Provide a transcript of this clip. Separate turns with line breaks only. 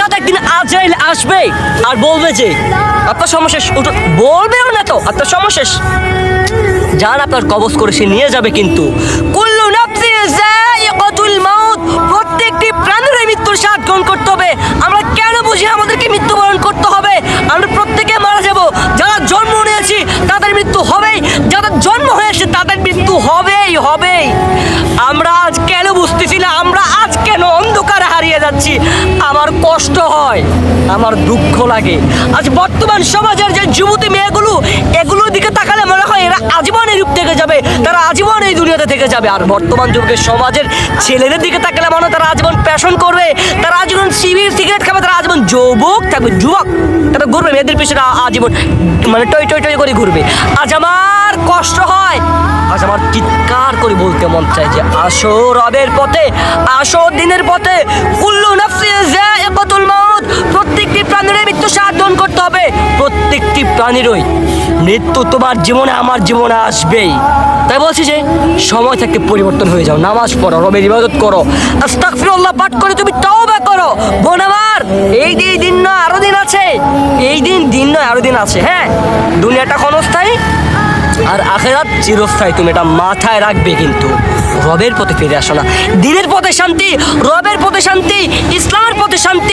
হঠাৎ একদিন আজরাইল আসবে আর বলবে যে, আপনার সময় শেষ। উঠো বলবেও না তো, আপনার সময় শেষ। যান আপনার কবজ করে সে নিয়ে যাবে কিন্তু। কেন বুঝি আমাদেরকে করতে হবে? আমরা প্রত্যেকে মারা যারা জন্ম তাদের মৃত্যু হবেই। যাদের জন্ম হয়েছে, তাদের মৃত্যু হবেই হবেই। আমরা হারিয়ে যাচ্ছি, আমার কষ্ট হয়, আমার দুঃখ লাগে। আজ বর্তমান সমাজের যে যুবতী মেয়েগুলো, এগুলোর দিকে তাকালে মনে হয় এরা আজীবন এই রূপ থেকে যাবে, তারা আজীবন এই দুনিয়াতে থেকে যাবে। আর বর্তমান যুগের সমাজের ছেলেদের দিকে তাকালে মনে হয় তারা আজীবন প্যাশন করবে, তারা আজীবন সিবির সিগারেট খাবে, তারা আজীবন যুবক থাকবে, যুবক। তারা ঘুরবে, মেয়েদের পিছনে আজীবন মানে টই টই টই করে ঘুরবে। আজ আমার কষ্ট হয়, আজ আমার করে বলতে মন চায় যে আসো রবের পথে, আসো দিনের পথে। কুল্লু নাফসি যায়িকাতুল মাউত, প্রত্যেকটি প্রাণীর মৃত্যু সাধন করতে হবে। প্রত্যেকটি প্রাণীরই মৃত্যু তোমার জীবনে, আমার জীবনে আসবেই। তাই বলছি যে, সময় থাকতে পরিবর্তন হয়ে যাও, নামাজ পড়ো, রবের ইবাদত করো, আস্তাগফিরুল্লাহ পাঠ করে, তুমি তওবা করো। বোন এই দিন দিন নয়, আরও দিন আছে। এই দিন দিন নয়, আরও দিন আছে হ্যাঁ? দুনিয়াটা ক্ষণস্থায়ী আর আখেরাত চিরস্থায়ী, তুমি এটা মাথায় রাখবে কিন্তু। রবের পথে ফিরে আসো না। দিনের পথে শান্তি, রবের পথে শান্তি, ইসলামের পথে শান্তি।